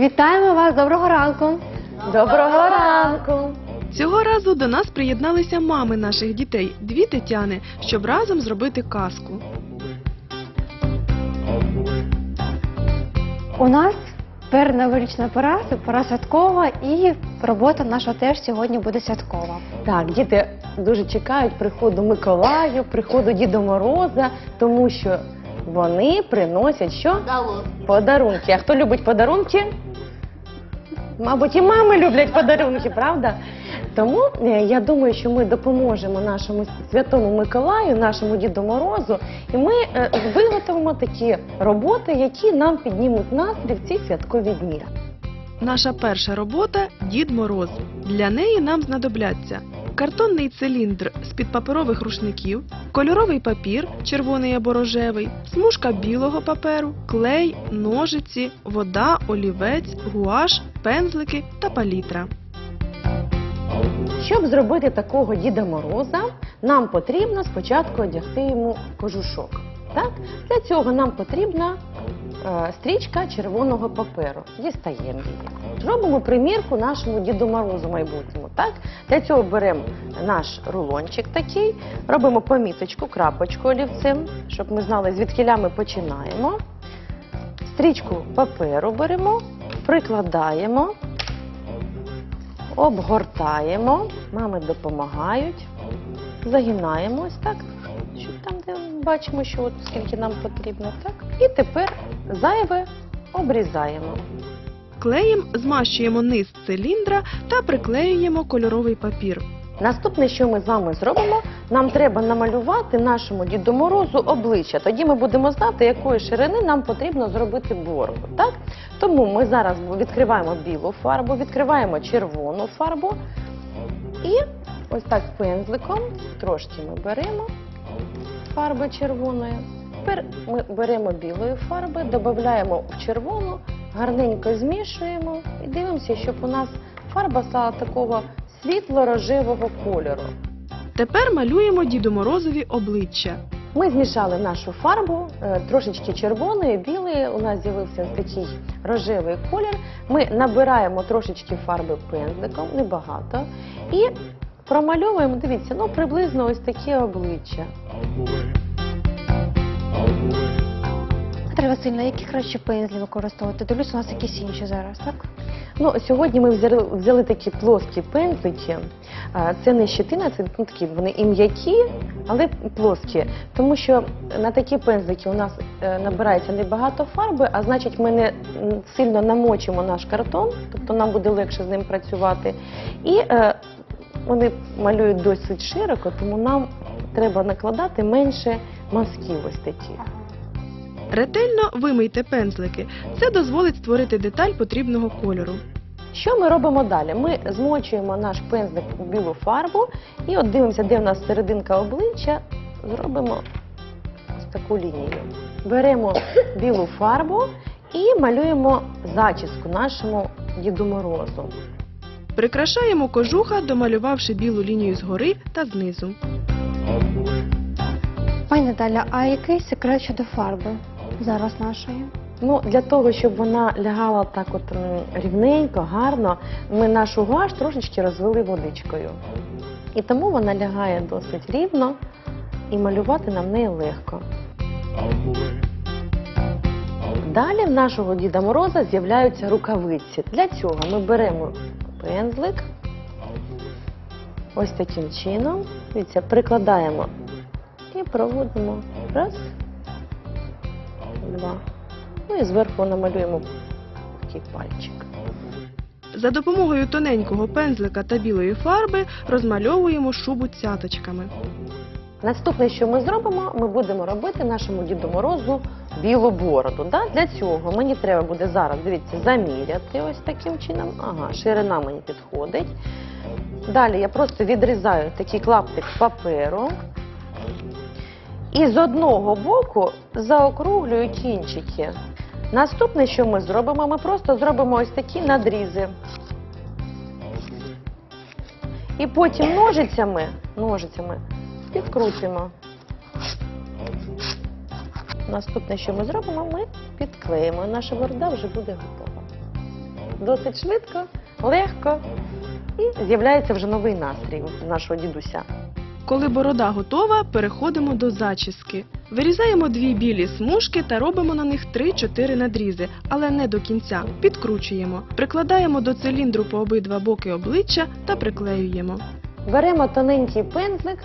Вітаємо вас, доброго ранку. Доброго ранку! Цього разу до нас приєдналися мами наших дітей, дві Тетяни, щоб разом зробити казку. У нас тепер новорічна пора, це пора святкова, і робота наша теж сьогодні буде святкова. Так, діти дуже чекають приходу Миколаю, приходу Діда Мороза, тому що вони приносять що? Подарунки. А хто любить подарунки? Мабуть, і мами люблять подарунки, правда? Тому е, я думаю, що ми допоможемо нашому святому Миколаю, нашому Діду Морозу, і ми е, виготовимо такі роботи, які нам піднімуть настрій в ці святкові дні. Наша перша робота Дід Мороз. Для неї нам знадобляться картонний циліндр з-під паперових рушників, кольоровий папір, червоний або рожевий, смужка білого паперу, клей, ножиці, вода, олівець, гуаш, пензлики та палітра. Щоб зробити такого Діда Мороза, нам потрібно спочатку одягти йому кожушок. Так? Для цього нам потрібна стрічка червоного паперу. Дістаємо її. Робимо примірку нашому Діду Морозу майбутньому. Так? Для цього беремо наш рулончик такий, робимо поміточку, крапочку олівцем, щоб ми знали, звідкиля ми починаємо. Стрічку паперу беремо, прикладаємо обгортаємо, мами допомагають, загинаємо ось так, бачимо, що от скільки нам потрібно, так. І тепер зайве обрізаємо. Клеєм змащуємо низ циліндра та приклеюємо кольоровий папір. Наступне, що ми з вами зробимо, нам треба намалювати нашому Діду Морозу обличчя. Тоді ми будемо знати, якої ширини нам потрібно зробити борку. Так? Тому ми зараз відкриваємо білу фарбу, відкриваємо червону фарбу і ось так пензликом трошки ми беремо фарби червоної. Тепер ми беремо білої фарби, додаємо в червону, гарненько змішуємо і дивимося, щоб у нас фарба стала такого світло-рожевого кольору. Тепер малюємо Діду Морозові обличчя. Ми змішали нашу фарбу, е, трошечки червоної, білої. У нас з'явився такий рожевий колір. Ми набираємо трошечки фарби пензликом, небагато, і промальовуємо, дивіться, ну приблизно ось таке обличчя. Наталя Васильівна, які краще пензлі використовувати? Дивлюсь, у нас якісь інші зараз, так? Ну, сьогодні ми взяли, взяли такі плоскі пензлики. А, Це не щетина, це ну, такі вони і м'які, але плоскі. Тому що на такі пензлики у нас е, набирається небагато фарби, а значить ми не м, сильно намочимо наш картон, тобто нам буде легше з ним працювати. І е, вони малюють досить широко, тому нам треба накладати менше мазків ось такі. Ретельно вимийте пензлики. Це дозволить створити деталь потрібного кольору. Що ми робимо далі? Ми змочуємо наш пензлик у білу фарбу і от дивимося, де в нас серединка обличчя, зробимо ось таку лінію. Беремо білу фарбу і малюємо зачіску нашому Діду Морозу. Прикрашаємо кожуха, домалювавши білу лінію згори та знизу. Пані Наталя, а який секрет щодо фарби зараз нашої? Ну, для того, щоб вона лягала так от м, рівненько, гарно, ми нашу гуаш трошечки розвели водичкою. І тому вона лягає досить рівно і малювати нам неї легко. Далі в нашого Діда Мороза з'являються рукавиці. Для цього ми беремо пензлик ось таким чином. Дивіться, прикладаємо і проводимо раз, два. Ну і зверху намалюємо такий пальчик. За допомогою тоненького пензлика та білої фарби розмальовуємо шубу цяточками. Наступне, що ми зробимо, ми будемо робити нашому Діду Морозу білу бороду. Да? Для цього мені треба буде зараз, дивіться, заміряти ось таким чином. Ага, ширина мені підходить. Далі я просто відрізаю такий клаптик паперу. І з одного боку заокруглюю кінчики. Наступне, що ми зробимо, ми просто зробимо ось такі надрізи. І потім ножицями, ножицями підкрутимо. Наступне, що ми зробимо, ми підклеїмо. Наша борода вже буде готова. досить швидко, легко і з'являється вже новий настрій у нашого дідуся. Коли борода готова, переходимо до зачіски. Вирізаємо дві білі смужки та робимо на них 3-4 надрізи, але не до кінця. Підкручуємо. Прикладаємо до циліндру по обидва боки обличчя та приклеюємо. Беремо тоненький пензлик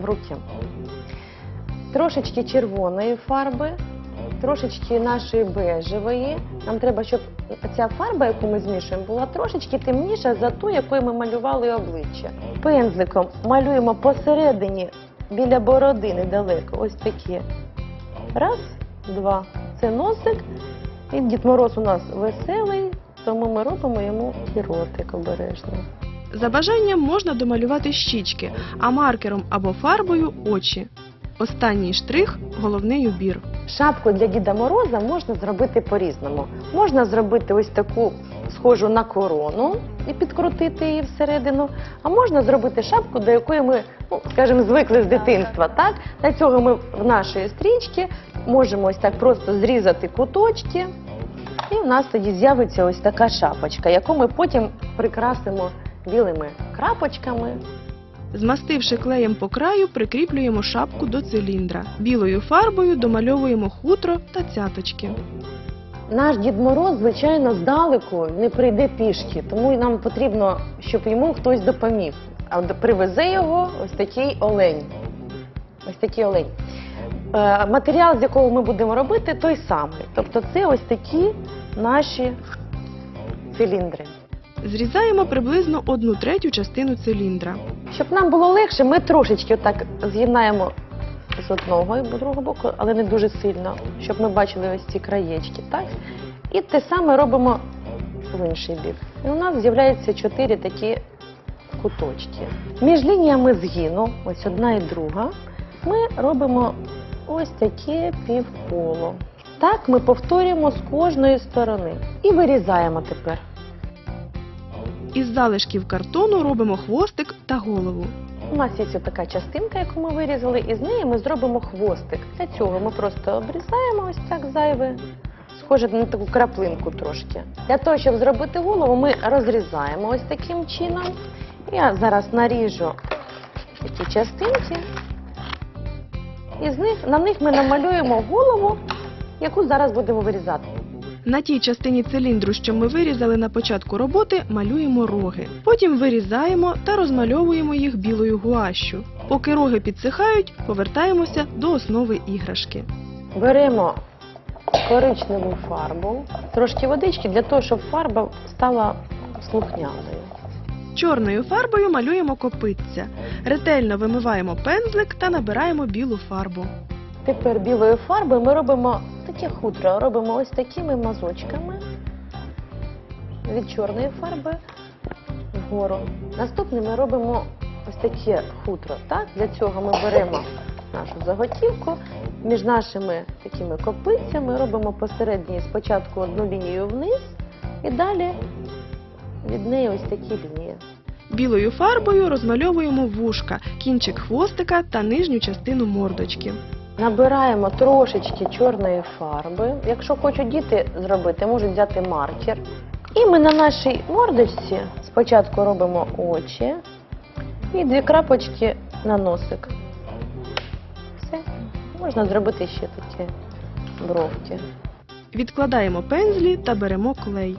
в руки, трошечки червоної фарби, трошечки нашої бежевої. Нам треба, щоб ця фарба, яку ми змішуємо, була трошечки темніша за ту, якою ми малювали обличчя. Пензликом малюємо посередині біля бороди недалеко. Ось такі. Раз, два. Це носик. І Дід Мороз у нас веселий, тому ми робимо йому і ротик обережно. За бажанням можна домалювати щічки, а маркером або фарбою очі. Останній штрих головний убір. Шапку для Діда Мороза можна зробити по-різному. Можна зробити ось таку схожу на корону і підкрутити її всередину. А можна зробити шапку, до якої ми, ну скажімо, звикли з дитинства. Так для цього ми в нашої стрічки можемо ось так просто зрізати куточки, і в нас тоді з'явиться ось така шапочка, яку ми потім прикрасимо білими крапочками. Змастивши клеєм по краю, прикріплюємо шапку до циліндра. Білою фарбою домальовуємо хутро та цяточки. Наш Дід Мороз, звичайно, здалеку не прийде пішки, тому нам потрібно, щоб йому хтось допоміг. А привезе його ось такий олень. Ось такий олень. Е, матеріал, з якого ми будемо робити, той самий. Тобто це ось такі наші циліндри. Зрізаємо приблизно одну третю частину циліндра. Щоб нам було легше, ми трошечки отак з'єднаємо з одного і другого боку, але не дуже сильно, щоб ми бачили ось ці краєчки. Так? І те саме робимо в інший бік. І у нас з'являється чотири такі куточки. Між лініями згину, ось одна і друга, ми робимо ось таке півколо. Так ми повторюємо з кожної сторони і вирізаємо тепер. Із залишків картону робимо хвостик та голову. У нас є така частинка, яку ми вирізали, і з неї ми зробимо хвостик. Для цього ми просто обрізаємо ось так зайве, схоже на таку краплинку трошки. Для того, щоб зробити голову, ми розрізаємо ось таким чином. Я зараз наріжу такі частинки, і з них, на них ми намалюємо голову, яку зараз будемо вирізати. На тій частині циліндру, що ми вирізали на початку роботи, малюємо роги. Потім вирізаємо та розмальовуємо їх білою гуашю. Поки роги підсихають, повертаємося до основи іграшки. Беремо коричневу фарбу, трошки водички для того, щоб фарба стала слухняною. Чорною фарбою малюємо копитця. Ретельно вимиваємо пензлик та набираємо білу фарбу. Тепер білою фарбою ми робимо таке хутро, робимо ось такими мазочками від чорної фарби вгору. Наступне ми робимо ось таке хутро. Так? Для цього ми беремо нашу заготівку, між нашими такими копицями робимо посередній спочатку одну лінію вниз і далі від неї ось такі лінії. Білою фарбою розмальовуємо вушка, кінчик хвостика та нижню частину мордочки. Набираємо трошечки чорної фарби. Якщо хочуть діти зробити, можуть взяти маркер. І ми на нашій мордочці спочатку робимо очі і дві крапочки на носик. Все. Можна зробити ще такі бровки. Відкладаємо пензлі та беремо клей.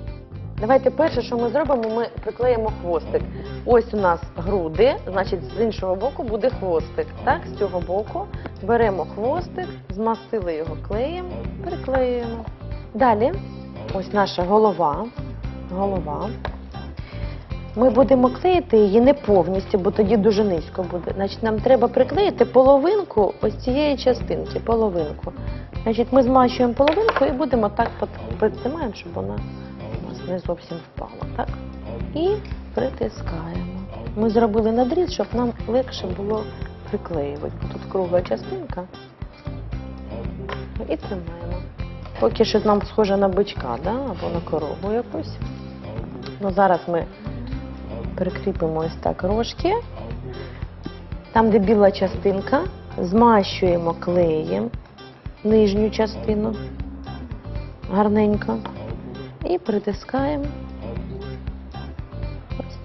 Давайте перше, що ми зробимо, ми приклеїмо хвостик. Ось у нас груди, значить з іншого боку буде хвостик. Так, з цього боку беремо хвостик, змастили його клеєм, приклеюємо. Далі, ось наша голова. Голова. Ми будемо клеїти її не повністю, бо тоді дуже низько буде. Значить, нам треба приклеїти половинку ось цієї частинки, половинку. Значить, ми змащуємо половинку і будемо так притримаємо, щоб вона у нас не зовсім впала. Так? І притискаємо. Ми зробили надріз, щоб нам легше було приклеювати. Тут кругла частинка. І тримаємо. Поки що нам схоже на бичка, да? або на корову якусь. Ну, зараз ми прикріпимо ось так рожки. Там, де біла частинка, змащуємо клеєм нижню частину гарненько і притискаємо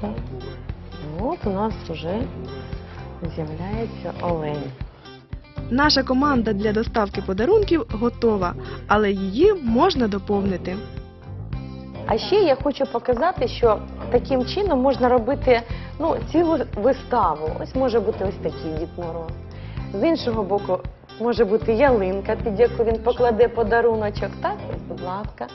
пожалуйста. От у нас вже з'являється олень. Наша команда для доставки подарунків готова, але її можна доповнити. А ще я хочу показати, що таким чином можна робити ну, цілу виставу. Ось може бути ось такий Дід Мороз. З іншого боку, може бути ялинка, під яку він покладе подаруночок. Так, ось, будь ласка.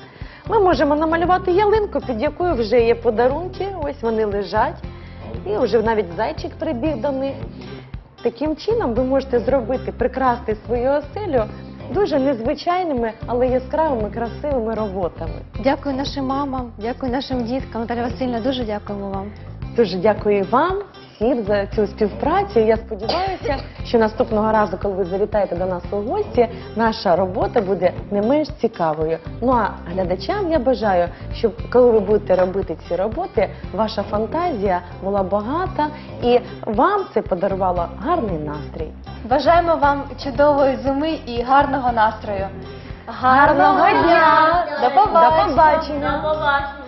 Ми можемо намалювати ялинку, під якою вже є подарунки. Ось вони лежать. І вже навіть зайчик прибіг до них. Таким чином ви можете зробити, прикрасти свою оселю дуже незвичайними, але яскравими, красивими роботами. Дякую нашим мамам, дякую нашим діткам. Наталя Васильівна, дуже дякуємо вам. Дуже дякую вам всім за цю співпрацю. Я сподіваюся, що наступного разу, коли ви завітаєте до нас у гості, наша робота буде не менш цікавою. Ну а глядачам я бажаю, щоб коли ви будете робити ці роботи, ваша фантазія була багата і вам це подарувало гарний настрій. Бажаємо вам чудової зими і гарного настрою. Гарного дня! До! До побачення! До побачення!